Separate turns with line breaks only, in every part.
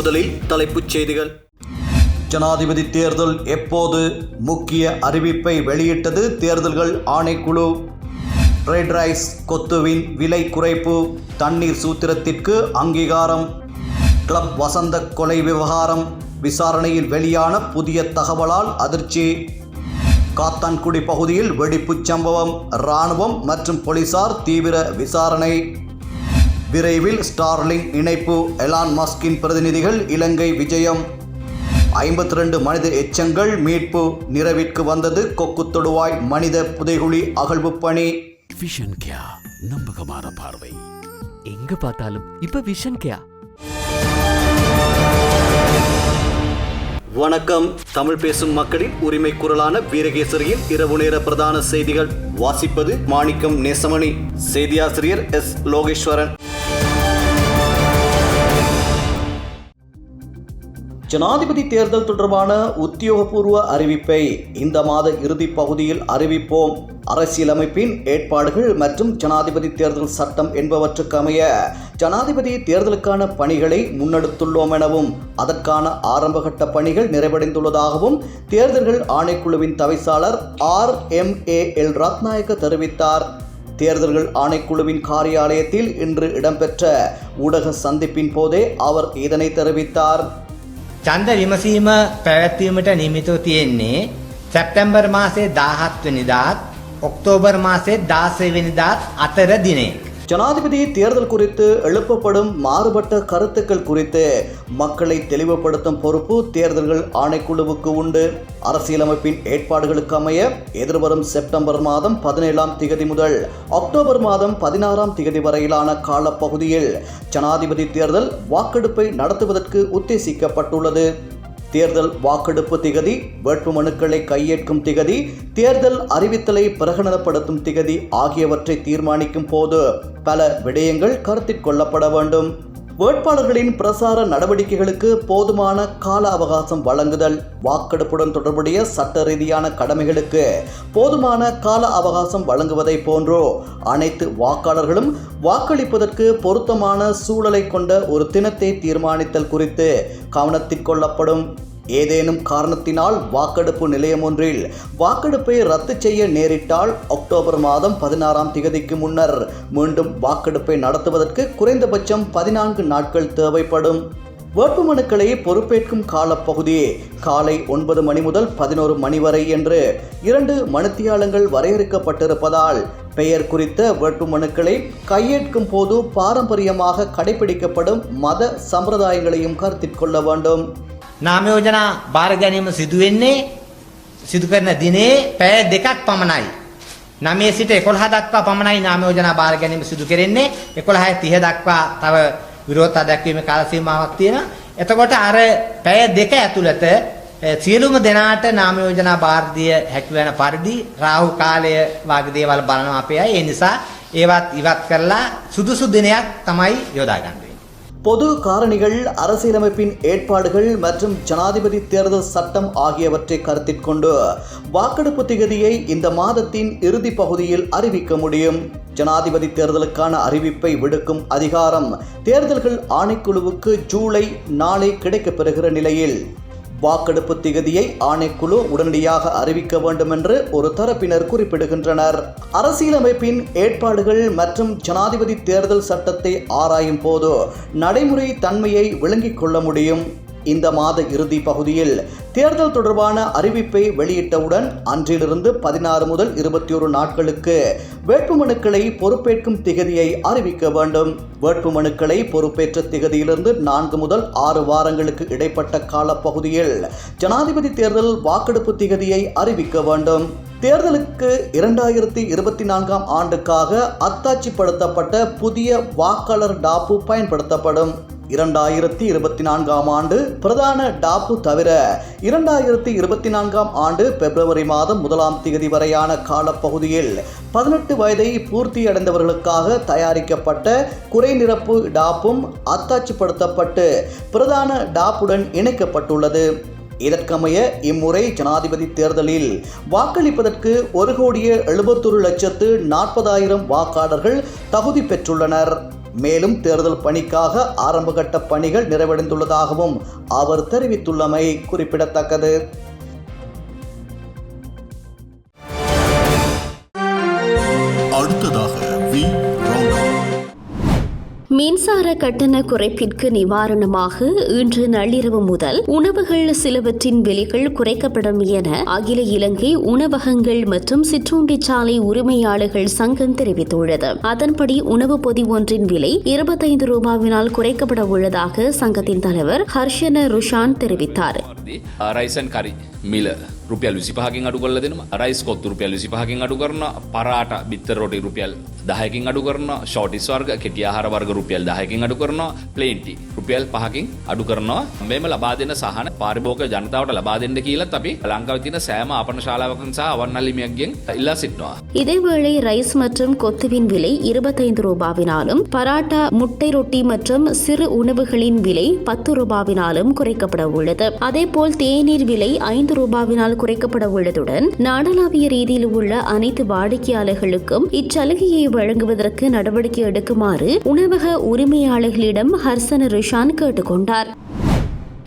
முதலில் தலைப்புச் செய்திகள். ஜனாதிபதி தேர்தல் எப்போது முக்கிய அறிவிப்பை வெளியிட்டது? தேர்தல்கள் ஆணைக்குழு. ஃப்ரைட் ரைஸ் கொத்துவின் விலை குறைப்பு. தண்ணீர் சூத்திரத்திற்கு அங்கீகாரம். கிளப் வசந்த கொலை விவகாரம். விசாரணையில் வெளியான புதிய தகவலால் அதிர்ச்சி. காத்தான்குடி பகுதியில் வெடிப்புச் சம்பவம் இராணுவம் மற்றும் போலீசார் தீவிர விசாரணை. விரைவில் ஸ்டார்லிங் இணைப்பு எலான் மஸ்கின் பிரதிநிதிகள் இலங்கை விஜயம். ஐம்பத்தி ரெண்டு மனித எச்சங்கள் மீட்பு நிறைவிற்கு வந்தது. கொக்கு தொடுவாய் மனித புதைகுழி அகழ்வு பணி.
விஷன் கியா நம்பகமான பார்வை
எங்க பார்த்தாலும் இப்ப விஷன் கேயா
வணக்கம். தமிழ் பேசும் மக்களின் உரிமை குரலான வீரகேசரியின் இரவு நேர பிரதான செய்திகள். வாசிப்பது மாணிக்கம் நேசமணி. செய்தியாசிரியர் எஸ் லோகேஸ்வரன். ஜனாதிபதி தேர்தல் தொடர்பான உத்தியோகபூர்வ அறிவிப்பை இந்த மாத இறுதி பகுதியில் அறிவிப்போம். அரசியலமைப்பின் ஏற்பாடுகள் மற்றும் ஜனாதிபதி தேர்தல் சட்டம் என்பவற்றுக்கு அமைய ஜனாதிபதி தேர்தலுக்கான பணிகளை முன்னெடுத்துள்ளோம் எனவும் அதற்கான ஆரம்பகட்ட பணிகள் நிறைவடைந்துள்ளதாகவும் தேர்தல்கள் ஆணைக்குழுவின் தவிசாளர் R M A L Rathnayake தெரிவித்தார். தேர்தல்கள் ஆணைக்குழுவின் காரியாலயத்தில் இன்று இடம்பெற்ற ஊடக சந்திப்பின் போதே அவர் இதனை தெரிவித்தார்.
ඡන්ද විමසීම පැවැත්වීමට නියමිතව තියෙන්නේ සැප්තැම්බර් මාසයේ 17 වෙනිදාත් ඔක්තෝබර් මාසයේ 16 වෙනිදාත් අතර දිනේ.
ஜனாதிபதி தேர்தல் குறித்து எழுப்பப்படும் மாறுபட்ட கருத்துக்கள் குறித்து மக்களை தெளிவுபடுத்தும் பொறுப்பு தேர்தல்கள் ஆணைக்குழுவுக்கு உண்டு. அரசியலமைப்பின் ஏற்பாடுகளுக்கு அமைய எதிர்வரும் செப்டம்பர் மாதம் பதினேழாம் திகதி முதல் அக்டோபர் மாதம் பதினாறாம் திகதி வரையிலான காலப்பகுதியில் ஜனாதிபதி தேர்தல் வாக்கெடுப்பை நடத்துவதற்கு உத்தேசிக்கப்பட்டுள்ளது. தேர்தல் வாக்கெடுப்பு திகதி வேட்புமனுக்களை கையேற்கும் திகதி தேர்தல் அறிவித்தலை பிரகடனப்படுத்தும் திகதி ஆகியவற்றை தீர்மானிக்கும் போது பல விடயங்கள் கருத்தில் கொள்ளப்பட வேண்டும். வேட்பாளர்களின் பிரசார நடவடிக்கைகளுக்கு போதுமான கால அவகாசம் வழங்குதல் வாக்கெடுப்புடன் தொடர்புடைய சட்ட ரீதியான கடமைகளுக்கு போதுமான கால அவகாசம் வழங்குவதை போன்றோ அனைத்து வாக்காளர்களும் வாக்களிப்பதற்கு பொருத்தமான சூழலை கொண்ட ஒரு தினத்தை தீர்மானித்தல் குறித்து கவனத்தில் கொள்ளப்படும். ஏதேனும் காரணத்தினால் வாக்கெடுப்பு நிலையம் ஒன்றில் வாக்கெடுப்பை ரத்து செய்ய நேரிட்டால் அக்டோபர் மாதம் பதினாறாம் திகதிக்கு முன்னர் மீண்டும் வாக்கெடுப்பை நடத்துவதற்கு குறைந்தபட்சம் பதினான்கு நாட்கள் தேவைப்படும். வேட்புமனுக்களை பொறுப்பேற்கும் காலப்பகுதி காலை ஒன்பது மணி முதல் பதினோரு மணி வரை என்று இரண்டு மனுத்தியாளங்கள் வரையறுக்கப்பட்டிருப்பதால் பெயர் குறித்த வேட்புமனுக்களை கையேற்கும் போது பாரம்பரியமாக கடைபிடிக்கப்படும் மத சம்பிரதாயங்களையும் கருத்தில் கொள்ள வேண்டும்.
නාමයෝජනා භාර ගැනීම සිදුවෙන්නේ සිදු කරන දිනේ පැය දෙකක් පමණයි. නමේ සිට එකොළහ දක්වා පමණයි නාමයෝජනා භාර ගැනීම සිදු කෙරෙන්නේ එකොළහය තිහ දක්වා තව විරෝධතා දැක්වීම කාලසීමාවක් තියෙනවා. එතකොට අර පැය දෙක ඇතුළත අ, සියලුම දෙනාට නාමයෝජනා භාරදිය හැකිවන පරිදි රාහු කාලය වගේ දේවල් බලනවා අපේ අය. ඒ නිසා ඒවත් ඉවත් කරලා සුදුසු දිනයක් තමයි යොදා ගන්න වෙන්නේ.
பொது காரணிகள் அரசியலமைப்பின் ஏற்பாடுகள் மற்றும் ஜனாதிபதி தேர்தல் சட்டம் ஆகியவற்றை கருத்தில் கொண்டு வாக்கெடுப்பு திகதியை இந்த மாதத்தின் இறுதி பகுதியில் அறிவிக்க முடியும். ஜனாதிபதி தேர்தலுக்கான அறிவிப்பை விடுக்கும் அதிகாரம் தேர்தல்கள் ஆணைக்குழுவுக்கு ஜூலை நாளை கிடைக்கப்பெறுகிற நிலையில். வாக்கெடுப்பு திகதியை ஆணைக்குழு உடனடியாக அறிவிக்க வேண்டும் என்று ஒரு தரப்பினர் குறிப்பிடுகின்றனர். அரசியலமைப்பின் ஏற்பாடுகள் மற்றும் ஜனாதிபதி தேர்தல் சட்டத்தை ஆராயும் போது நடைமுறை தன்மையை விளங்கிக் கொள்ள முடியும். இந்த மாத இறுதி பகுதியில் தேர்தல் தொடர்பான அறிவிப்பை வெளியிட்டவுடன் அன்றிலிருந்து பதினாறு முதல் இருபத்தி ஒரு நாட்களுக்கு வேட்புமனுக்களை பொறுப்பேற்கும் திகதியை அறிவிக்க வேண்டும். வேட்புமனுக்களை பொறுப்பேற்ற திகதியிலிருந்து நான்கு முதல் ஆறு வாரங்களுக்கு இடைப்பட்ட காலப்பகுதியில் ஜனாதிபதி தேர்தல் வாக்கெடுப்பு திகதியை அறிவிக்க வேண்டும். தேர்தலுக்கு இரண்டாயிரத்தி இருபத்தி நான்காம் ஆண்டுக்காக அத்தாட்சிப்படுத்தப்பட்ட புதிய வாக்காளர் டாப்பு பயன்படுத்தப்படும். இரண்டாயிரத்தி இருபத்தி நான்காம் ஆண்டு பிரதான டாப்பு தவிர இரண்டாயிரத்தி இருபத்தி நான்காம் ஆண்டு பிப்ரவரி மாதம் முதலாம் தேதி வரையான காலப்பகுதியில் பதினெட்டு வயதை பூர்த்தி அடைந்தவர்களுக்காக தயாரிக்கப்பட்ட குறைநிரப்பு டாப்பும் அத்தாட்சிப்படுத்தப்பட்டு பிரதான டாப்புடன் இணைக்கப்பட்டுள்ளது. இதற்கமைய இம்முறை ஜனாதிபதி தேர்தலில் வாக்களிப்பதற்கு ஒரு கோடியே எழுபத்தொரு லட்சத்து நாற்பதாயிரம் வாக்காளர்கள் தகுதி பெற்றுள்ளனர். மேலும் தேர்தல் பணிக்காக ஆரம்பகட்ட பணிகள் நிறைவடைந்துள்ளதாகவும் அவர் தெரிவித்துள்ளமை குறிப்பிடத்தக்கது.
மின்சார கட்டண குறைப்பிற்கு நிவாரணமாக இன்று நள்ளிரவு முதல் உணவுகள் சிலவற்றின் விலைகள் குறைக்கப்படும் என அகில இலங்கை உணவகங்கள் மற்றும் சிற்றுண்டிச்சாலை உரிமையாளர்கள் சங்கம் தெரிவித்துள்ளது. அதன்படி உணவு பொதி ஒன்றின் விலை இருபத்தைந்து ரூபாவினால் குறைக்கப்பட உள்ளதாக சங்கத்தின் தலைவர் ஹர்ஷன ருஷான் தெரிவித்தார்.
රුපියල් විසිපහකින් අඩු කරල දෙනවා රයිස් කොත්තු රුපියල් විසිපහකින් අඩු කරන පරාට බිත්තර රොටි රුපියල් දහයකින් අඩු කරන ෂෝටිස් වර්ග කෙටිය ආහාර වර්ග රුපියල් දහයකින් අඩු කරනවා ප්ලේන්ටි රුපියල් පහකින් අඩු කරනවා මෙම ලබා දෙන සහන පාරිභෝග ජනතාවට ලබා දෙන්න කියලත් අපි ලංකාව තින සෑම අපන ශාලාවකින් සහ අවන්නල්ලිමියක්ගෙන් ඉල්ලා සිටනවා
இதேவேளை ரைஸ் மற்றும் கொத்துவின் விலை இருபத்தைந்து ரூபாவினாலும் பராட்டா முட்டை ரொட்டி மற்றும் சிறு உணவுகளின் விலை பத்து ரூபாவினாலும் குறைக்கப்பட உள்ளது அதேபோல் தேநீர் விலை ஐந்து ரூபாவினால் குறைக்கப்பட உள்ளதுடன் நாடளாவிய ரீதியில் உள்ள அனைத்து வாடிக்கையாளர்களுக்கும் இச்சலுகையை வழங்குவதற்கு நடவடிக்கை எடுக்குமாறு உணவக உரிமையாளர்களிடம் ஹர்சன ரிஷான் கேட்டுக்கொண்டார்.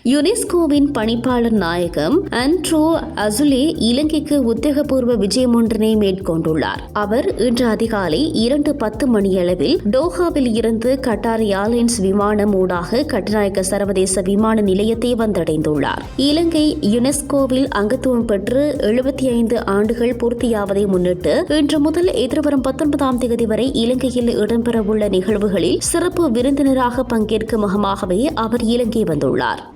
யுனெஸ்கோவின் பணிப்பாளர் நாயகம் அன்ட்ரோ அசுலே இலங்கைக்கு உத்தியோகபூர்வ விஜயம் ஒன்றினை மேற்கொண்டுள்ளார். அவர் இன்று அதிகாலை இரண்டு பத்து மணியளவில் டோஹாவில் இருந்து கட்டார் ஏர்லைன்ஸ் விமானம் ஊடாக கட்டுநாயக்க சர்வதேச விமான நிலையத்தை வந்தடைந்துள்ளார். இலங்கை யுனெஸ்கோவில் அங்கத்துவம் பெற்று எழுபத்தி ஐந்து ஆண்டுகள் பூர்த்தியாவதை முன்னிட்டு இன்று முதல் எதிர்வரும் பத்தொன்பதாம் தேதி வரை இலங்கையில் இடம்பெறவுள்ள நிகழ்வுகளில் சிறப்பு விருந்தினராக பங்கேற்கும் முகமாகவே அவர் இலங்கை வந்துள்ளார்.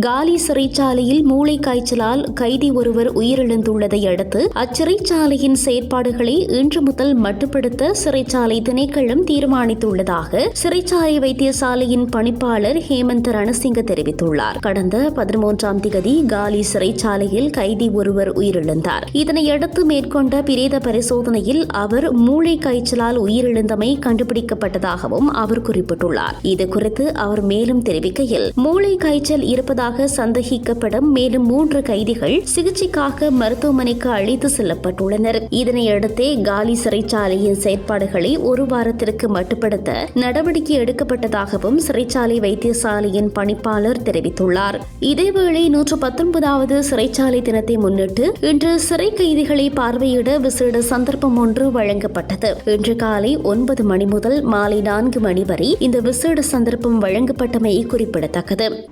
காலி சிறைச்சாலையில் மூளை காய்ச்சலால் கைதி ஒருவர் உயிரிழந்துள்ளதை அடுத்து அச்சிறைச்சாலையின் செயற்பாடுகளை இன்று முதல் மட்டுப்படுத்த சிறைச்சாலை திணைக்களம் தீர்மானித்துள்ளதாக சிறைச்சாலை வைத்தியசாலையின் பணிப்பாளர் ஹேமந்த் ரணசிங்க தெரிவித்துள்ளார். கடந்த பதிமூன்றாம் திகதி காலி சிறைச்சாலையில் கைதி ஒருவர் உயிரிழந்தார். இதனையடுத்து மேற்கொண்ட பிரேத பரிசோதனையில் அவர் மூளை காய்ச்சலால் உயிரிழந்தமை கண்டுபிடிக்கப்பட்டதாகவும் அவர் குறிப்பிட்டுள்ளார். இது குறித்து அவர் மேலும் தெரிவிக்கையில் மூளை காய்ச்சல் இருப்பதாக சந்தேகிக்கப்படும் மேலும் மூன்று கைதிகள் சிகிச்சைக்காக மருத்துவமனைக்கு அழைத்து செல்லப்பட்டுள்ளனர். இதனையடுத்தே காலி சிறைச்சாலையின் செயற்பாடுகளை ஒரு வாரத்திற்கு மட்டுப்படுத்த நடவடிக்கை எடுக்கப்பட்டதாகவும் சிறைச்சாலை வைத்தியசாலையின் பணிப்பாளர் தெரிவித்துள்ளார். இதேவேளை நூற்று பத்தொன்பதாவது சிறைச்சாலை தினத்தை முன்னிட்டு இன்று சிறை கைதிகளை பார்வையிட விசேட சந்தர்ப்பம் ஒன்று வழங்கப்பட்டது. இன்று காலை ஒன்பது மணி முதல் மாலை நான்கு மணி வரை இந்த விசேட சந்தர்ப்பம் வழங்கப்பட்டமை குறிப்பிடத்தக்கது.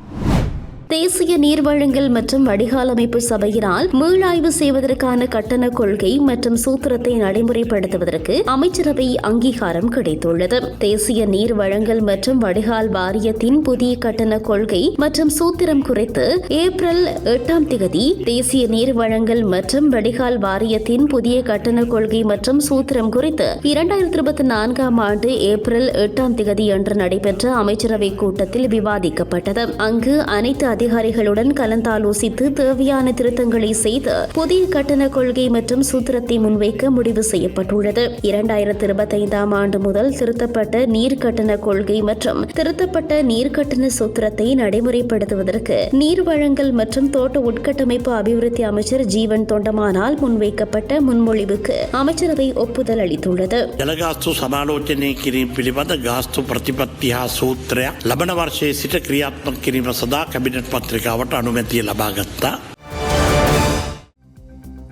தேசிய நீர் வழங்கல் மற்றும் வடிகால் அமைப்பு சபையினால் மீளாய்வு செய்வதற்கான கட்டண கொள்கை மற்றும் சூத்திரத்தை நடைமுறைப்படுத்துவதற்கு அமைச்சரவை அங்கீகாரம் கிடைத்துள்ளது. தேசிய நீர் வழங்கல் மற்றும் வடிகால் வாரியத்தின் புதிய கட்டண கொள்கை மற்றும் சூத்திரம் குறித்து ஏப்ரல் எட்டாம் தேதி தேசிய நீர் வழங்கல் மற்றும் வடிகால் வாரியத்தின் புதிய கட்டண கொள்கை மற்றும் சூத்திரம் குறித்து இரண்டாயிரத்தி இருபத்தி நான்காம் ஆண்டு ஏப்ரல் எட்டாம் தேதி அன்று நடைபெற்ற அமைச்சரவை கூட்டத்தில் விவாதிக்கப்பட்டது. அங்கு அனைத்து அதிகாரிகளுடன் கலந்தாலோசித்து தேவையான திருத்தங்களை செய்து புதிய கட்டண கொள்கை மற்றும் சூத்திரத்தை முன்வைக்க முடிவு செய்யப்பட்டுள்ளது. இரண்டாயிரத்தி இருபத்தைந்தாம் ஆண்டு முதல் திருத்தப்பட்ட நீர் கட்டண கொள்கை மற்றும் திருத்தப்பட்ட நீர் கட்டண சூத்திரத்தை நடைமுறைப்படுத்துவதற்கு நீர் வழங்கல் மற்றும் தோட்ட உட்கட்டமைப்பு அபிவிருத்தி அமைச்சர் ஜீவன் தொண்டமானால் முன்வைக்கப்பட்ட முன்மொழிவுக்கு அமைச்சரவை ஒப்புதல் அளித்துள்ளது.
ಜಲಗಾಸ್ತು ಸಮಾಲೋಚನೆ ಕಿರಿಂ ಪಿಲಿಬಂದ ಗಾಸ್ತು ಪ್ರತಿಪತ್ತಿಯ ಸೂತ್ರ ಲಬಣ ವರ್ಷೆ ಸಿಟ පත්‍රිකාවට අනුමැතිය ලබාගත්තා.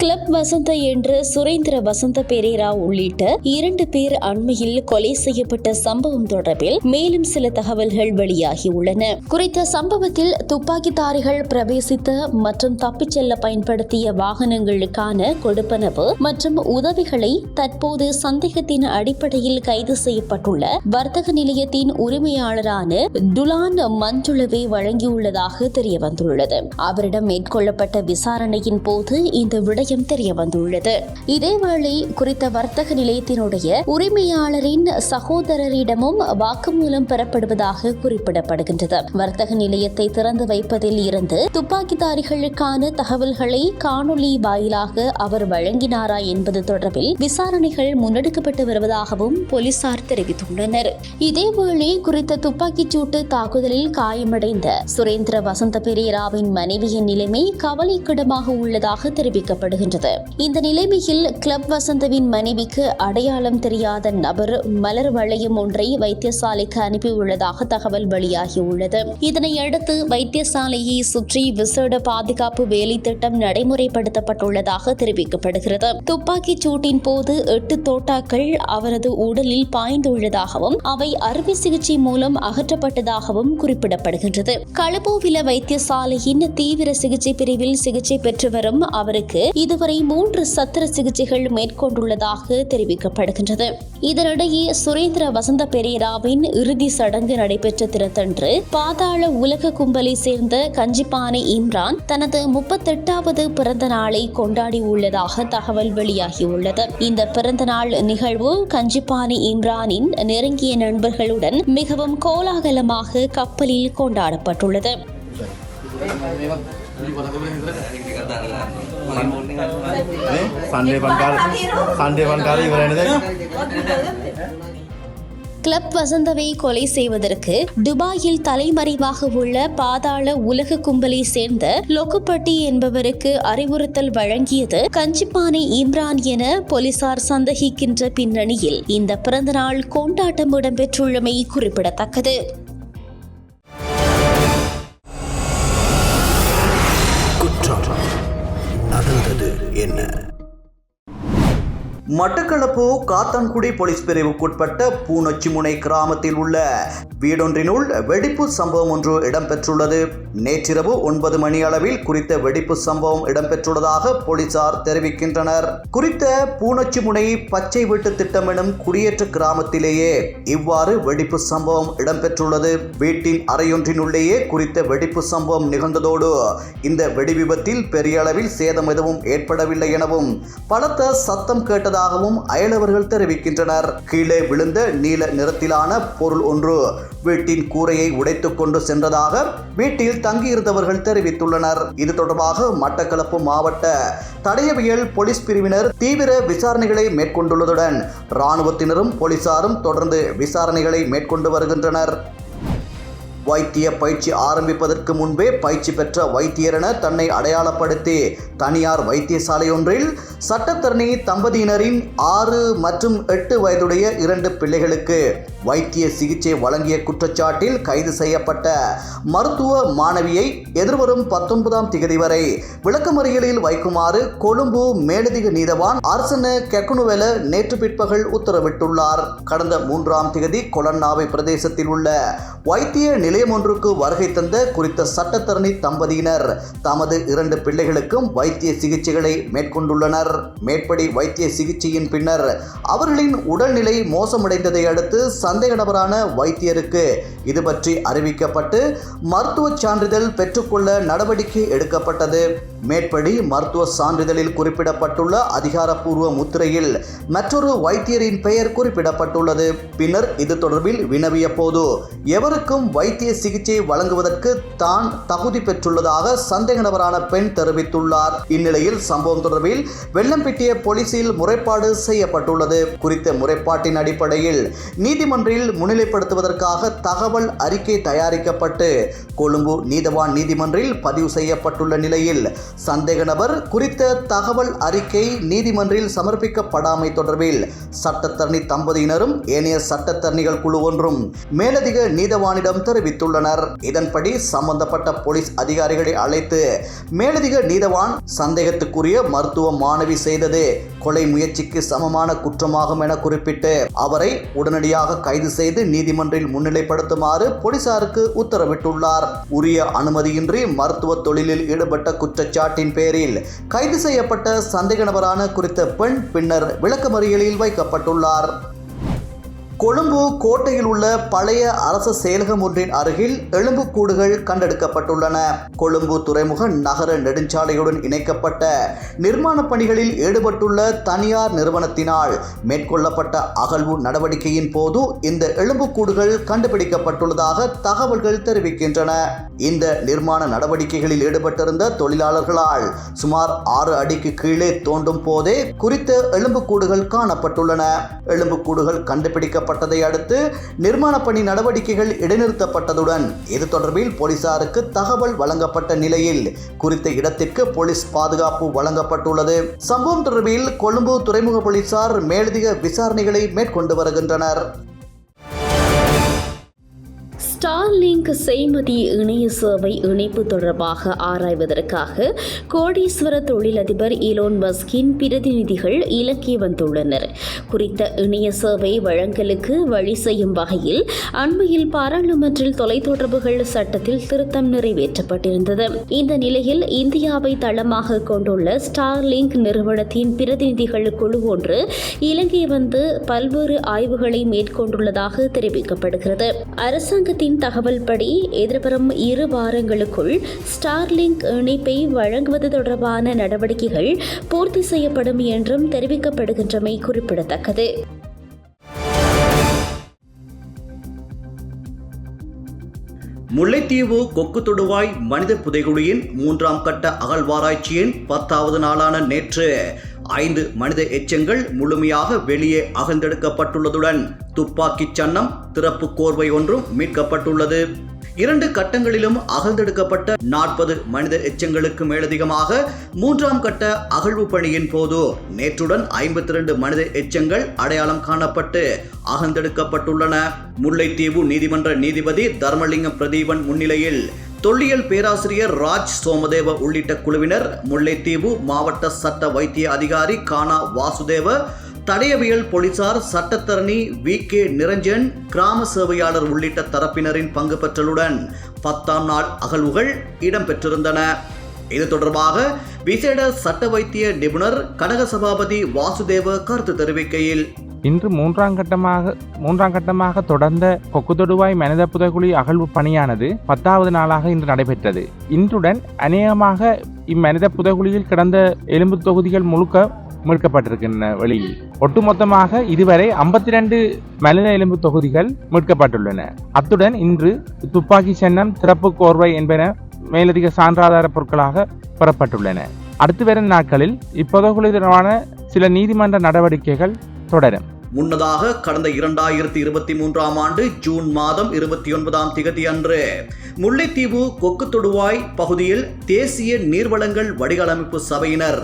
கிளப் வசந்த என்ற சுரேந்திர வசந்த பெரேரா உள்ளிட்ட இரண்டு பேர் அண்மையில் கொலை செய்யப்பட்ட சம்பவம் தொடர்பில் மேலும் சில தகவல்கள் வெளியாகியுள்ளன குறித்த சம்பவத்தில் துப்பாக்கிதாரிகள் பிரவேசித்த மற்றும் தப்பிச் செல்ல பயன்படுத்திய வாகனங்களுக்கான கொடுப்பனவு மற்றும் உதவிகளை தற்போது சந்தேகத்தின் அடிப்படையில் கைது செய்யப்பட்டுள்ள வர்த்தக நிலையத்தின் உரிமையாளரான டுலான் மஞ்சுளவை வழங்கியுள்ளதாக தெரியவந்துள்ளது. அவரிடம் மேற்கொள்ளப்பட்ட விசாரணையின் போது இந்த விடயம் தெரிய வந்துள்ளது. இதேவேளை குறித்த வர்த்தக நிலையத்தினுடைய உரிமையாளரின் சகோதரரிடமும் வாக்குமூலம் பெறப்படுவதாக குறிப்பிடப்படுகின்றது. வர்த்தக நிலையத்தை திறந்து வைப்பதில் இருந்து துப்பாக்கிதாரிகளுக்கான தகவல்களை காணொலி வாயிலாக அவர் வழங்கினாரா என்பது தொடர்பில் விசாரணைகள் முன்னெடுக்கப்பட்டு வருவதாகவும் போலீசார் தெரிவித்துள்ளனர். இதேவேளை குறித்த துப்பாக்கிச்சூட்டு தாக்குதலில் காயமடைந்த சுரேந்திர வசந்த பெரேராவின் மனைவியின் நிலைமை கவலைக்கிடமாக உள்ளதாக தெரிவிக்கப்படுகிறது. வருகின்றது. இந்த நிலைமையில் கிளப் வசந்தவின் மனைவிக்கு அடையாளம் தெரியாத நபர் மலர் வளையம் ஒன்றை வைத்தியசாலைக்கு அனுப்பியுள்ளதாக தகவல் வெளியாகியுள்ளது. இதனையடுத்து வைத்தியசாலையை சுற்றி விசேட பாதுகாப்பு வேலை திட்டம் நடைமுறைப்படுத்தப்பட்டுள்ளதாக தெரிவிக்கப்படுகிறது. துப்பாக்கிச் சூட்டின் போது எட்டு தோட்டாக்கள் அவரது உடலில் பாய்ந்துள்ளதாகவும் அவை அறுவை சிகிச்சை மூலம் அகற்றப்பட்டதாகவும் குறிப்பிடப்படுகின்றது. களபோவில வைத்தியசாலையின் தீவிர சிகிச்சை பிரிவில் சிகிச்சை பெற்று வரும் அவருக்கு இதுவரை மூன்று சத்திர சிகிச்சைகள் மேற்கொண்டுள்ளதாக தெரிவிக்கப்படுகின்றது. இதனிடையே சுரேந்திர வசந்த பெரேராவின் இறுதி சடங்கு நடைபெற்ற தினத்தன்று பாதாள உலக கும்பலை சேர்ந்த கஞ்சிப்பானை இம்ரான் தனது முப்பத்தெட்டாவது பிறந்த நாளை கொண்டாடி உள்ளதாக தகவல் வெளியாகியுள்ளது. இந்த பிறந்த நாள் நிகழ்வு கஞ்சிப்பானை இம்ரானின் நெருங்கிய நண்பர்களுடன் மிகவும் கோலாகலமாக கப்பலில் கொண்டாடப்பட்டுள்ளது.
సండే పంకాలి సండే పంకాలి ఇవరైనదే
கிளப் வசந்தவை கொலை செய்வதற்கு துபாயில் தலைமறைவாக உள்ள பாதாள உலக கும்பலை சேர்ந்த லொக்குப்பட்டி என்பவருக்கு அறிவுறுத்தல் வழங்கியது கஞ்சிப்பானை இம்ரான் என போலீசார் சந்தேகிக்கின்ற பின்னணியில் இந்த பிறந்தநாள் கொண்டாட்டம் இடம்பெற்றுள்ளமை குறிப்பிடத்தக்கது.
மட்டக்களப்பு காத்தான்குடி போலீஸ் பிரிவுக்குட்பட்ட பூநொச்சிமுனை கிராமத்தில் உள்ள வீடொன்றினுள் வெடிப்பு சம்பவம் ஒன்று இடம்பெற்றுள்ளது. நேற்றிரவு ஒன்பது மணி அளவில் குறித்த வெடிப்பு சம்பவம் இடம்பெற்றுள்ளதாக போலீசார் தெரிவிக்கின்றனர். குறித்த பூநொச்சிமுனை பச்சை வீட்டு திட்டம் எனும் குடியேற்ற கிராமத்திலேயே இவ்வாறு வெடிப்பு சம்பவம் இடம்பெற்றுள்ளது. வீட்டின் அறையொன்றினுள்ளேயே குறித்த வெடிப்பு சம்பவம் நிகழ்ந்ததோடு இந்த வெடி விபத்தில் பெரிய அளவில் சேதம் எதுவும் ஏற்படவில்லை எனவும் பலத்த சத்தம் கேட்டதாக கேட்டதாகவும் அயலவர்கள் தெரிவிக்கின்றனர். கீழே விழுந்த நீல நிறத்திலான பொருள் ஒன்று வீட்டின் கூரையை உடைத்துக் கொண்டு சென்றதாக வீட்டில் தங்கியிருந்தவர்கள் தெரிவித்துள்ளனர். இது தொடர்பாக மட்டக்களப்பு மாவட்ட தடயவியல் போலீஸ் பிரிவினர் தீவிர விசாரணைகளை மேற்கொண்டுள்ளதுடன் இராணுவத்தினரும் போலீசாரும் தொடர்ந்து விசாரணைகளை மேற்கொண்டு வருகின்றனர். வைத்திய பயிற்சி ஆரம்பிப்பதற்கு முன்பே பயிற்சி பெற்ற வைத்தியரென தன்னை அடையாளப்படுத்தி தனியார் வைத்தியசாலை ஒன்றில் சட்டத்தரணி தம்பதியினரின் ஆறு மற்றும் எட்டு வயதுடைய இரண்டு பிள்ளைகளுக்கு வைத்திய சிகிச்சை வழங்கிய குற்றச்சாட்டில் கைது செய்யப்பட்ட மருத்துவ மாணவியை எதிர்வரும் பத்தொன்பதாம் திகதி வரை விளக்கமறியலில் வைக்குமாறு கொழும்பு மேலதிக நீதவான் அரசன கெக்குனுவெல நேற்று பிற்பகல் உத்தரவிட்டுள்ளார். கடந்த மூன்றாம் திகதி கொலன்னாவை பிரதேசத்தில் உள்ள வைத்திய நிலையம் ஒன்றுக்கு வருகை தந்த குறித்த சட்டத்தரணி தம்பதியினர் தமது இரண்டு பிள்ளைகளுக்கும் வைத்திய சிகிச்சைகளை மேற்கொண்டுள்ளனர். மேற்படி வைத்திய சிகிச்சையின் பின்னர் அவர்களின் உடல்நிலை மோசமடைந்ததை அடுத்து சந்தேக நபரான வைத்தியருக்கு இது பற்றி அறிவிக்கப்பட்டு மருத்துவ சான்றிதழ் பெற்றுக்கொள்ள நடவடிக்கை எடுக்கப்பட்டது. மேற்படி மருத்துவ சான்றிதழில் குறிப்பிடப்பட்டுள்ள அதிகாரப்பூர்வ முத்திரையில் மற்றொரு வைத்தியரின் பெயர் குறிப்பிடப்பட்டுள்ளது. பின்னர் இது தொடர்பில் வினவிய போது எவருக்கும் வைத்திய சிகிச்சை வழங்குவதற்கு தான் தகுதி பெற்றுள்ளதாக சந்தேக நபரான பெண் தெரிவித்துள்ளார். இந்நிலையில் சம்பவம் தொடர்பில் வெள்ளம்பிட்டிய போலீசில் முறைப்பாடு செய்யப்பட்டுள்ளது. குறித்த முறைப்பாட்டின் அடிப்படையில் நீதிமன்றில் முன்னிலைப்படுத்துவதற்காக தகவல் அறிக்கை தயாரிக்கப்பட்டு கொழும்பு நீதவான் நீதிமன்றில் பதிவு செய்யப்பட்டுள்ள நிலையில் சந்தேக நபர் குறித்த தகவல் அறிக்கை நீதிமன்றில் சமர்ப்பிக்கப்படாமை தொடர்பில் சட்டத்தரணி தம்பதியினரும் ஏனைய சட்டத்தரணிகள் குழு ஒன்றும் மேலதிக நீதவானிடம் தெரிவித்துள்ளனர். இதன்படி சம்பந்தப்பட்ட போலீஸ் அதிகாரிகளை அழைத்து மேலதிக நீதவான் சந்தேகத்துக்குரிய மருத்துவ மாணவி செய்தது கொலை முயற்சிக்கு சமமான குற்றமாகும் என குறிப்பிட்டு அவரை உடனடியாக கைது செய்து நீதிமன்றில் முன்னிலைப்படுத்துமாறு போலீசாருக்கு உத்தரவிட்டுள்ளார். உரிய அனுமதியின்றி மருத்துவ தொழிலில் ஈடுபட்ட குற்றச்சாட்டின் பேரில் கைது செய்யப்பட்ட சந்தேக நபரான குறித்த பெண் பின்னர் விளக்கமறியலில் வைக்கப்பட்டுள்ளார். கொழும்பு கோட்டையில் உள்ள பழைய அரச செயலகம் ஒன்றின் அருகில் எலும்புக்கூடுகள் கண்டெடுக்கப்பட்டுள்ளன. கொழும்பு துறைமுக நகர நெடுஞ்சாலையுடன் இணைக்கப்பட்ட நிர்மாணப் பணிகளில் ஈடுபட்டுள்ள தனியார் நிறுவனத்தினால் மேற்கொள்ளப்பட்ட அகழ்வு நடவடிக்கையின் போது இந்த எலும்புக்கூடுகள் கண்டுபிடிக்கப்பட்டுள்ளதாக தகவல்கள் தெரிவிக்கின்றன. இந்த நிர்மாண நடவடிக்கைகளில் ஈடுபட்டிருந்த தொழிலாளர்களால் சுமார் ஆறு அடிக்கு கீழே தோண்டும் போதே குறித்த எலும்புக்கூடுகள் காணப்பட்டுள்ளன. எலும்புக்கூடுகள் கண்டுபிடிக்க அறிவிக்கப்பட்டதை அடுத்து நிர்மாண பணி நடவடிக்கைகள் இடைநிறுத்தப்பட்டதுடன் இது தொடர்பில் போலீசாருக்கு தகவல் வழங்கப்பட்ட நிலையில் குறித்த இடத்திற்கு போலீஸ் பாதுகாப்பு வழங்கப்பட்டுள்ளது. சம்பவம் தொடர்பில் கொழும்பு துறைமுக போலீசார் மேலதிக விசாரணைகளை மேற்கொண்டு வருகின்றனர்.
ஸ்டார்லிங்க் செய்மதி இணைய சேவை இணைப்பு தொடர்பாக ஆராய்வதற்காக கோடீஸ்வர தொழிலதிபர் இலோன் மஸ்கின் பிரதிநிதிகள் இலக்கிய வந்துள்ளனர். குறித்த இணைய சேவை வழங்கலுக்கு வழி செய்யும் வகையில் அண்மையில் பாராளுமன்றில் தொலைத்தொடர்புகள் சட்டத்தில் திருத்தம் நிறைவேற்றப்பட்டிருந்தது. இந்த நிலையில் இந்தியாவை தளமாக கொண்டுள்ள ஸ்டார்லிங்க் நிறுவனத்தின் பிரதிநிதிகள் குழு ஒன்று இலங்கை வந்து பல்வேறு ஆய்வுகளை மேற்கொண்டுள்ளதாக தெரிவிக்கப்படுகிறது. அரசாங்கத்தின் தகவல்படி எதிர்வரும் இரு வாரங்களுக்குள் ஸ்டார்லிங்க் இணைப்பை வழங்குவது தொடர்பான நடவடிக்கைகள் பூர்த்தி செய்யப்படும் என்றும் தெரிவிக்கப்படுகின்றமை குறிப்பிடத்தக்கது.
முல்லைத்தீவு கொக்கு தொடுவாய் மனித புதைகுழியின் மூன்றாம் கட்ட அகழ்வாராய்ச்சியின் பத்தாவது நாளான நேற்று ஐந்து மனித எச்சங்கள் முழுமையாக வெளியே அகழ்ந்தெடுக்கப்பட்டுள்ளதுடன் துப்பாக்கிச் சன்னம் திறப்பு கோர்வை ஒன்றும் மீட்கப்பட்டுள்ளது. இரண்டு கட்டங்களிலும் அகழ்ந்தெடுக்கப்பட்ட நாற்பது மனித எச்சங்களுக்கு மேலதிகமாக மூன்றாம் கட்ட அகழ்வு பணியின் போது நேற்றுடன் ஐம்பத்தி இரண்டு மனித எச்சங்கள் அடையாளம் காணப்பட்டு அகழ்ந்தெடுக்கப்பட்டுள்ளன. முல்லைத்தீவு நீதிமன்ற நீதிபதி தர்மலிங்கம் பிரதீபன் முன்னிலையில் தொல்லியல் பேராசிரியர் ராஜ் சோமதேவ உள்ளிட்ட குழுவினர் முல்லைத்தீவு மாவட்ட சட்ட வைத்திய அதிகாரி கானா வாசுதேவ தடயவியல் போலீசார் சட்டத்தரணி வி கே நிரஞ்சன் கிராம சேவையாளர் உள்ளிட்ட தரப்பினரின் பங்கு பெற்றலுடன் பத்தாம் நாள் அகழ்வுகள் இடம்பெற்றிருந்தன. இது தொடர்பாக விசேட சட்ட வைத்திய நிபுணர் கனக சபாபதி வாசுதேவ கருத்து தெரிவிக்கையில்
இன்று மூன்றாம் கட்டமாக மூன்றாம் கட்டமாக தொடர்ந்த கொக்குதொடுவாய் மனித புதைகுழி அகழ்வு பணியானது பத்தாவது நாளாக இன்று நடைபெற்றது. இன்றுடன் அநேகமாக இம்மனித புதகுழியில் கிடந்த எலும்பு தொகுதிகள் முழுக்க மீட்கப்பட்டிருக்கின்றன வெளியில். ஒட்டுமொத்தமாக இதுவரை ஐம்பத்தி ரெண்டு மனித எலும்பு தொகுதிகள் மீட்கப்பட்டுள்ளன. அத்துடன் இன்று துப்பாக்கி சின்னம் திறப்பு கோர்வை என்பன மேலதிக சான்றாதார பொருட்களாக பெறப்பட்டுள்ளன. அடுத்து வரும் நாட்களில் இப்புதைகுழி தொடர்பான சில நீதிமன்ற நடவடிக்கைகள் தொடரும்.
முன்னதாக கடந்த இரண்டாயிரத்தி இருபத்தி மூன்றாம் ஆண்டு ஜூன் மாதம் இருபத்தி ஒன்பதாம் திகதி அன்று முல்லைத்தீவு கொக்கு தொடுவாய் பகுதியில் தேசிய நீர்வளங்கள் வடிகாலமைப்பு சபையினர்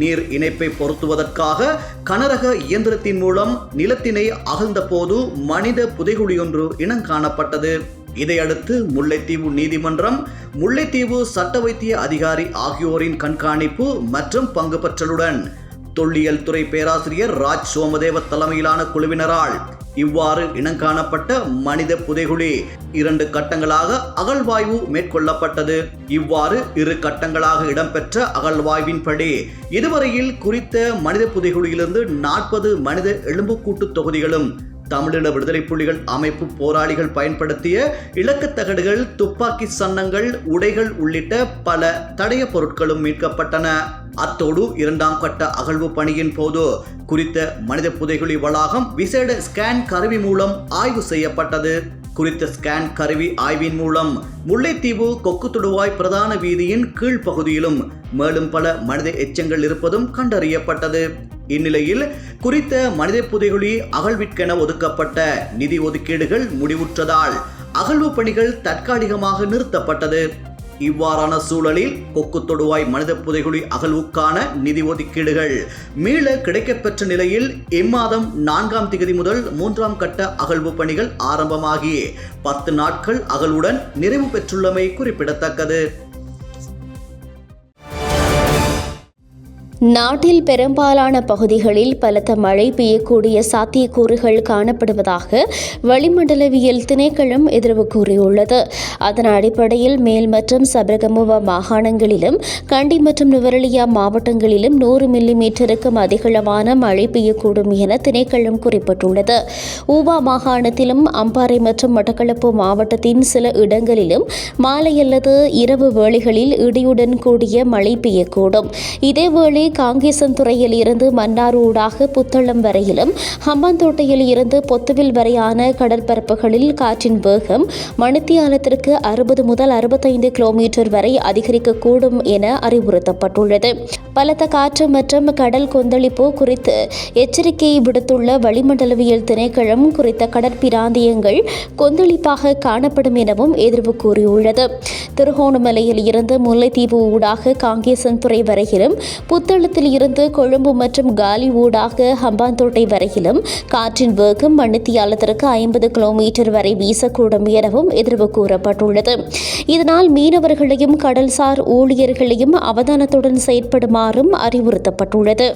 நீர் இணைப்பை பொருத்துவதற்காக கனரக இயந்திரத்தின் மூலம் நிலத்தினை அகழ்ந்த போது மனித புதைகுழியொன்று இனங்காணப்பட்டது. இதையடுத்து முல்லைத்தீவு நீதிமன்றம் முல்லைத்தீவு சட்ட வைத்திய அதிகாரி ஆகியோரின் கண்காணிப்பு மற்றும் பங்கு பற்றலுடன் தொல்லியல் துறை பேராசிரியர் ராஜ் சோமதேவ தலைமையிலான குழுவினரால் இவ்வாறு இனங்காணப்பட்ட மனித புதைகுழி இரண்டு கட்டங்களாக அகழ்வாய்வு மேற்கொள்ளப்பட்டது. இவ்வாறு இரு கட்டங்களாக இடம்பெற்ற அகழ்வாய்வின்படி இதுவரையில் குறித்த மனித புதைகுழியிலிருந்து நாற்பது மனித எலும்புக்கூட்டு தொகுதிகளும் தமிழீழ விடுதலை புலிகள் அமைப்பு போராளிகள் பயன்படுத்திய இலக்குத்தகடுகள் துப்பாக்கி சன்னங்கள் உடைகள் உள்ளிட்ட பல தடைய பொருட்களும் மீட்கப்பட்டன. அத்தோடு இரண்டாம் கட்ட அகழ்வு பணியின் போது குறித்த மனித புதைகுழி வளாகம் விசேட ஸ்கேன் கருவி மூலம் ஆய்வு செய்யப்பட்டது. குறித்த ஸ்கேன் கருவி ஆய்வின் மூலம் முல்லைத்தீவு கொக்கு தொடுவாய் பிரதான வீதியின் கீழ்ப்பகுதியிலும் மேலும் பல மனித எச்சங்கள் இருப்பதும் கண்டறியப்பட்டது. இந்நிலையில் குறித்த மனித புதைகுழி அகழ்விற்கென ஒதுக்கப்பட்ட நிதி ஒதுக்கீடுகள் முடிவுற்றதால் அகழ்வு பணிகள் தற்காலிகமாக நிறுத்தப்பட்டது. இவ்வாறான சூழலில் கொக்கு தொடுவாய் மனித புதைகுழி அகழ்வுக்கான நிதி ஒதுக்கீடுகள். மீள கிடைக்கப்பெற்ற நிலையில் இம்மாதம் நான்காம் திகதி முதல் மூன்றாம் கட்ட அகழ்வு பணிகள் ஆரம்பமாகி. பத்து நாட்கள் அகழ்வுடன் நிறைவு பெற்றுள்ளமை குறிப்பிடத்தக்கது.
நாட்டில் பெரும்பாலான பகுதிகளில் பலத்த மழை பெய்யக்கூடிய சாத்தியக்கூறுகள் காணப்படுவதாக வளிமண்டலவியல் திணைக்களம் எதிர்வு கூறியுள்ளது. அதன் அடிப்படையில் மேல் மற்றும் சபரகமுவ மாகாணங்களிலும் கண்டி மற்றும் நுவரெலியா மாவட்டங்களிலும் நூறு மில்லி மீட்டருக்கும் அதிகளவான மழை பெய்யக்கூடும் என திணைக்களம் குறிப்பிட்டுள்ளது. ஊவா மாகாணத்திலும் அம்பாறை மற்றும் மட்டக்களப்பு மாவட்டத்தின் சில இடங்களிலும் மாலை அல்லது இரவு வேளைகளில் இடியுடன் கூடிய மழை பெய்யக்கூடும். இதேவேளை காங்கேசன்துறையில் இருந்து மன்னார் ஊடாக புத்தளம் வரையிலும் ஹம்பாந்தோட்டையில் இருந்து பொத்துவில் வரையான கடற்பரப்புகளில் காற்றின் வேகம் மணித்தியாலத்திற்கு அறுபது முதல் அறுபத்தைந்து கிலோமீட்டர் வரை அதிகரிக்கக்கூடும் என அறிவுறுத்தப்பட்டுள்ளது. பலத்த காற்று மற்றும் கடல் கொந்தளிப்பு குறித்து எச்சரிக்கையை விடுத்துள்ள வளிமண்டலவியல் திணைக்களம் குறித்த கடற்பிராந்தியங்கள் கொந்தளிப்பாக காணப்படும் எனவும் எதிர்வு கூறியுள்ளது. திருகோணமலையில் இருந்து முல்லைத்தீவு ஊடாக காங்கேசன்துறை வரையிலும் புத்தளத்தில் இருந்து கொழும்பு மற்றும் காலி ஊடாக ஹம்பாந்தோட்டை வரையிலும் காற்றின் வேகம் மணித்தியாலத்திற்கு ஐம்பது கிலோமீட்டர் வரை வீசக்கூடும் எனவும் எதிர்வு கூறப்பட்டுள்ளது. இதனால் மீனவர்களையும் கடல்சார் ஊழியர்களையும் அவதானத்துடன் செயற்படுமாறும் அறிவுறுத்தப்பட்டுள்ளது.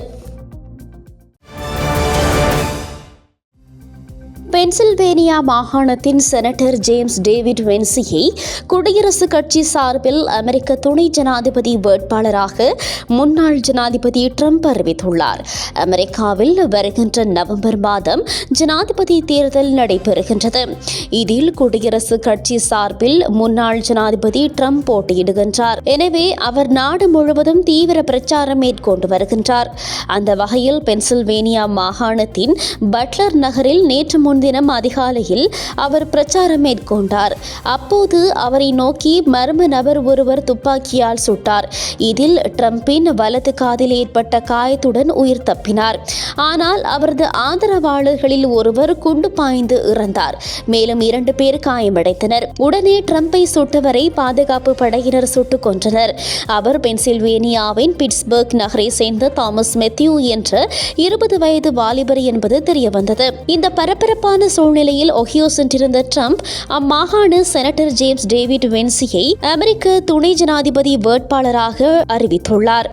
பென்சில்வேனியா மாகாணத்தின் செனட்டர் ஜேம்ஸ் டேவிட் வென்சியை குடியரசுக் கட்சி சார்பில் அமெரிக்க துணை ஜனாதிபதி வேட்பாளராக முன்னாள் ஜனாதிபதி ட்ரம்ப் அறிவித்துள்ளார். அமெரிக்காவில் வருகின்ற நவம்பர் மாதம் ஜனாதிபதி தேர்தல் நடைபெறுகின்றது. இதில் குடியரசுக் கட்சி சார்பில் முன்னாள் ஜனாதிபதி ட்ரம்ப் போட்டியிடுகின்றார். எனவே அவர் நாடு முழுவதும் தீவிர பிரச்சாரம் மேற்கொண்டு வருகின்றார். அந்த வகையில் பென்சில்வேனியா மாகாணத்தின் பட்லர் நகரில் நேற்று முன்தினம் அதிகாலையில் அவர் பிரச்சாரம் மேற்கொண்டார். அப்போது அவரை நோக்கி மர்ம நபர் ஒருவர் துப்பாக்கியால் சுட்டார். இதில் ட்ரம்பின் வலது காதில் ஏற்பட்ட காயத்துடன் உயிர் தப்பினார். ஆனால் அவரது ஆதரவாளர்களில் ஒருவர் குண்டு பாய்ந்து இறந்தார். மேலும் இரண்டு பேர் காயமடைந்தனர். உடனே ட்ரம்பை சுட்டவரை பாதுகாப்பு படையினர் சுட்டுக் கொன்றனர். அவர் பென்சில்வேனியாவின் பிட்ஸ்பர்க் நகரை சேர்ந்த தாமஸ் மெத்யூ என்ற இருபது வயது வாலிபர் என்பது தெரியவந்தது. இந்த பரபரப்பான சூழ்நிலையில் ஒஹியோ சென்றிருந்த ட்ரம்ப் அம்மாகாண செனட்டர் ஜேம்ஸ் டேவிட் வென்சியை அமெரிக்க துணை ஜனாதிபதி வேட்பாளராக அறிவித்துள்ளார்.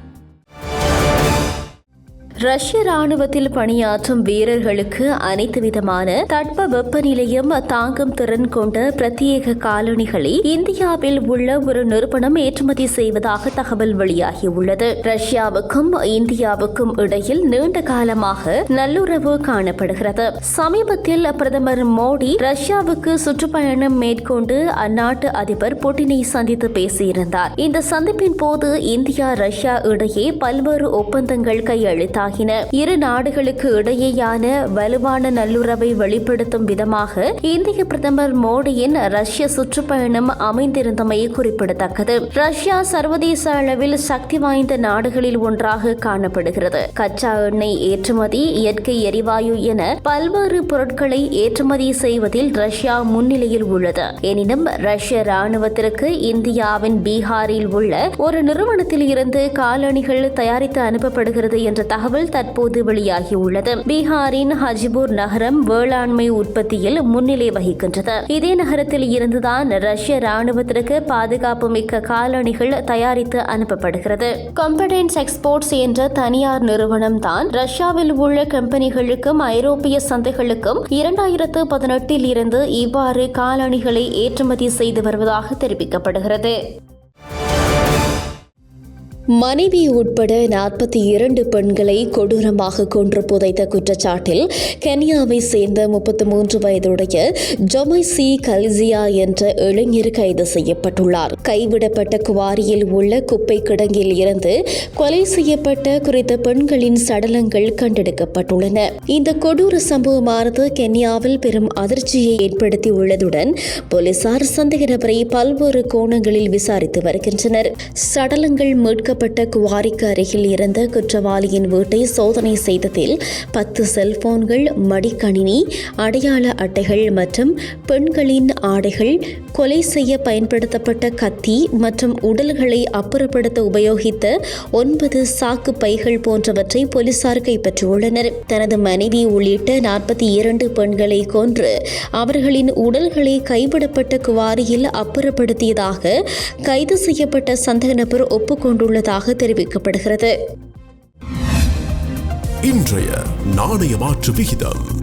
ரஷ்ய ராணுவத்தில் பணியாற்றும் வீரர்களுக்கு அனைத்து விதமான தட்ப வெப்பநிலையும் தாங்கும் திறன் கொண்ட பிரத்யேக காலணிகளை இந்தியாவில் உள்ள ஒரு நிறுவனம் ஏற்றுமதி செய்வதாக தகவல் வெளியாகியுள்ளது. ரஷ்யாவுக்கும் இந்தியாவுக்கும் இடையில் நீண்ட காலமாக நல்லுறவு காணப்படுகிறது. சமீபத்தில் பிரதமர் மோடி ரஷ்யாவுக்கு சுற்றுப்பயணம் மேற்கொண்டு அந்நாட்டு அதிபர் புட்டினை சந்தித்து பேசியிருந்தார். இந்த சந்திப்பின் போது இந்தியா ரஷ்யா இடையே பல்வேறு ஒப்பந்தங்கள் உருவாகின இரு நாடுகளுக்கு இடையேயான வலுவான நல்லுறவை வெளிப்படுத்தும் விதமாக இந்திய பிரதமர் மோடியின் ரஷ்ய சுற்றுப்பயணம் அமைந்திருந்தமை குறிப்பிடத்தக்கது. ரஷ்யா சர்வதேச அளவில் சக்தி வாய்ந்த நாடுகளில் ஒன்றாக காணப்படுகிறது. கச்சா எண்ணெய் ஏற்றுமதி இயற்கை எரிவாயு என பல்வேறு பொருட்களை ஏற்றுமதி செய்வதில் ரஷ்யா முன்னிலையில் உள்ளது. எனினும் ரஷ்ய ராணுவத்திற்கு இந்தியாவின் பீகாரில் உள்ள ஒரு நிறுவனத்தில் இருந்து காலணிகள் தயாரித்து அனுப்பப்படுகிறது என்ற தகவல் தற்போது வெளியாகியுள்ளது. பீகாரின் ஹஜிபூர் நகரம் வேளாண்மை உற்பத்தியில் முன்னிலை வகிக்கின்றது. இதே நகரத்தில் இருந்துதான் ரஷ்ய ராணுவத்திற்கு பாதுகாப்பு மிக்க காலணிகள் தயாரித்து அனுப்பப்படுகிறது. கம்படென்ஸ் எக்ஸ்போர்ட்ஸ் என்ற தனியார் நிறுவனம் தான் ரஷ்யாவில் உள்ள கம்பெனிகளுக்கும் ஐரோப்பிய சந்தைகளுக்கும் இரண்டாயிரத்து பதினெட்டில் இருந்து இவ்வாறு காலணிகளை ஏற்றுமதி செய்து வருவதாக தெரிவிக்கப்படுகிறது. மனைவி உட்பட நாற்பத்தி இரண்டு பெண்களை கொடூரமாக கொன்று புதைத்த குற்றச்சாட்டில் கென்யாவை சேர்ந்த முப்பத்தி மூன்று வயதுடைய ஜொமைசி கல்சியா என்ற இளைஞர் கைது செய்யப்பட்டுள்ளார். கைவிடப்பட்ட குவாரியில் உள்ள குப்பை கிடங்கில் இருந்து கொலை செய்யப்பட்ட குறித்த பெண்களின் சடலங்கள் கண்டெடுக்கப்பட்டுள்ளன. இந்த கொடூர சம்பவமானது கென்யாவில் பெரும் அதிர்ச்சியை ஏற்படுத்தி உள்ளதுடன் போலீசார் சந்தேக நபரை பல்வேறு கோணங்களில் விசாரித்து வருகின்றனர். சடலங்கள் மீட்க பாதிக்கப்பட்ட குவாரிக்கு அருகில் இருந்த குற்றவாளியின் வீட்டை சோதனை செய்ததில் பத்து செல்போன்கள் மடிக்கணினி அடையாள அட்டைகள் மற்றும் பெண்களின் ஆடைகள் கொலை செய்ய பயன்படுத்தப்பட்ட கத்தி மற்றும் உடல்களை அப்புறப்படுத்த உபயோகித்த ஒன்பது சாக்கு பைகள் போன்றவற்றை போலீசார் கைப்பற்றியுள்ளனர். தனது மனைவி உள்ளிட்ட நாற்பத்தி இரண்டு பெண்களை கொன்று அவர்களின் உடல்களை கைவிடப்பட்ட குவாரியில் அப்புறப்படுத்தியதாக கைது செய்யப்பட்ட சந்தேக நபர் உள்ளதாக தெரிவிக்கப்படுகிறது.
இன்றைய நாணய மாற்று விகிதம்.